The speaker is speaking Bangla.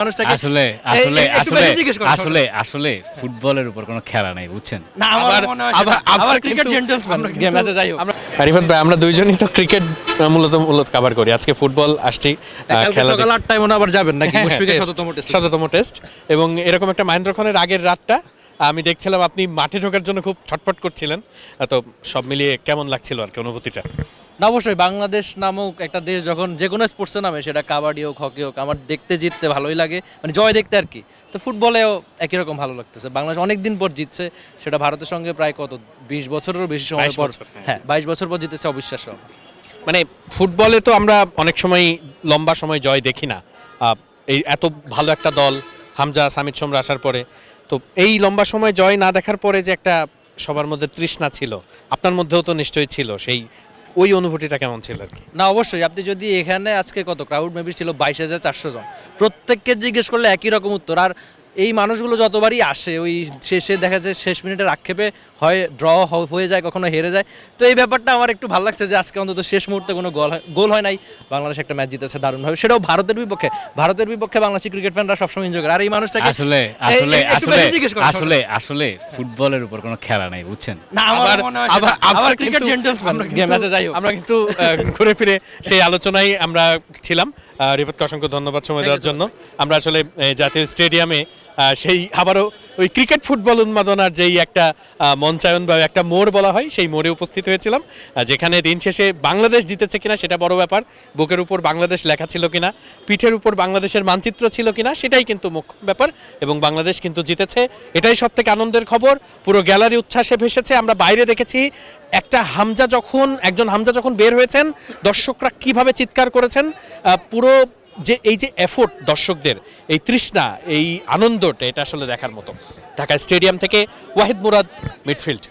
মানুষটাকে আসলে আসলে আসলে বেশি জিজ্ঞেস করো, আসলে আসলে ফুটবলের উপর কোনো খেলা নেই বুঝছেন? না আমার আবার- আবার- সেটা- আবার আবার ক্রিকেট জেন্টলম্যান গেম আছে যাই হোক। আমরা ভাই আমরা দুইজনই তো ক্রিকেট মূলত মূলত কভার করি। আজকে ফুটবল আসছি খেলা সকাল মনে হয় আবার যাবেন নাকি? হ্যাঁ, মুশফিকের শততম টেস্ট শততম টেস্ট এবং এরকম একটা মহেন্দ্র খানের আগের রাতটা আমি দেখছিলাম আপনি মাঠে ঢোকার জন্য খুব ছটফট করছিলেন। তো সব মিলিয়ে কেমন লাগছিল আর কি অনুভূতিটা? না অবশ্যই বাংলাদেশ নামক একটা দেশ যখন যে কোনো স্পোর্টসে নামে সেটা কাবাডি হোক হকি হোক আমার দেখতে জিততে ভালোই লাগে মানে জয় দেখতে আর কি। তো ফুটবলেও একই রকম ভালো লাগতেছে। বাংলাদেশ অনেক দিন পর জিতছে সেটা ভারতের সঙ্গে প্রায় কত বিশ বছরেরও বেশি সময় পর বছর, হ্যাঁ। হ্যাঁ বাইশ বছর পর জিতেছে অবিশ্বাস্য। মানে ফুটবলে তো আমরা অনেক সময় লম্বা সময় জয় দেখি না। আহ, এই এত ভালো একটা দল হামজা সামিদ সোমরা আসার পরে তো এই লম্বা সময় জয় না দেখার পরে যে একটা সবার মধ্যে তৃষ্ণা ছিল, আপনার মধ্যেও তো নিশ্চয়ই ছিল, সেই ওই অনুভূতিটা কেমন ছিল আর কি? না, অবশ্যই। আপনি যদি এখানে আজকে কত ক্রাউড মেবি ছিল বাইশ হাজার চারশো জন, প্রত্যেককে জিজ্ঞেস করলে একই রকম উত্তর। আর এই মানুষগুলো যতবারই আসে ওই শেষে দেখা যায় শেষ মিনিটের আক্ষেপে হয় ড্র হয়ে যায় কখনো হেরে যায়। তো এই ব্যাপারটা আমার একটু ভালো লাগছে যে আজকে অন্তত শেষ মুহূর্তে কোনো গোল গোল হয় নাই। বাংলাদেশ একটা ম্যাচ জিতেছে দারুণভাবে। সেটাও ভারতের বিপক্ষে। ভারতের বিপক্ষে বাংলাদেশি ক্রিকেট ফ্যানরা সবসময় এনজয় করে। আর এই মানুষটাকে আসলে আসলে আসলে আসলে আসলে ফুটবলের উপর কোনো খেলা নাই বুঝছেন? না আমার আবার- আবার- ক্রিকেট কিন্তু- জেন্টলম্যান আছে যাই আমরা কিন্তু ঘুরে ফিরে সেই আলোচনায় আমরা ছিলাম। রিপোর্টকে অসংখ্য ধন্যবাদ সময় দেওয়ার জন্য। আমরা আসলে জাতীয় স্টেডিয়ামে সেই আবারও ওই ক্রিকেট ফুটবল উন্মাদনার যেই একটা মঞ্চায়ন বা একটা মোড় বলা হয়, সেই মোড়ে উপস্থিত হয়েছিলাম যেখানে দিন শেষে বাংলাদেশ জিতেছে কিনা সেটা বড় ব্যাপার, বুকের উপর বাংলাদেশ লেখা ছিল কিনা, পিঠের উপর বাংলাদেশের মানচিত্র ছিল কিনা, সেটাই কিন্তু মুখ্য ব্যাপার, এবং বাংলাদেশ কিন্তু জিতেছে, এটাই সব থেকে আনন্দের খবর, পুরো গ্যালারি উচ্ছ্বাসে ভেসেছে, আমরা বাইরে দেখেছি, একটা হামজা যখন, একজন হামজা যখন বের হয়েছেন, দর্শকরা কীভাবে চিৎকার করেছেন পুরো যে এই যে এফোর্ট দর্শকদের, এই তৃষ্ণা, এই আনন্দটা এটা আসলে দেখার মতো। ঢাকা স্টেডিয়াম থেকে ওয়াহিদ মুরাদ মিডফিল্ড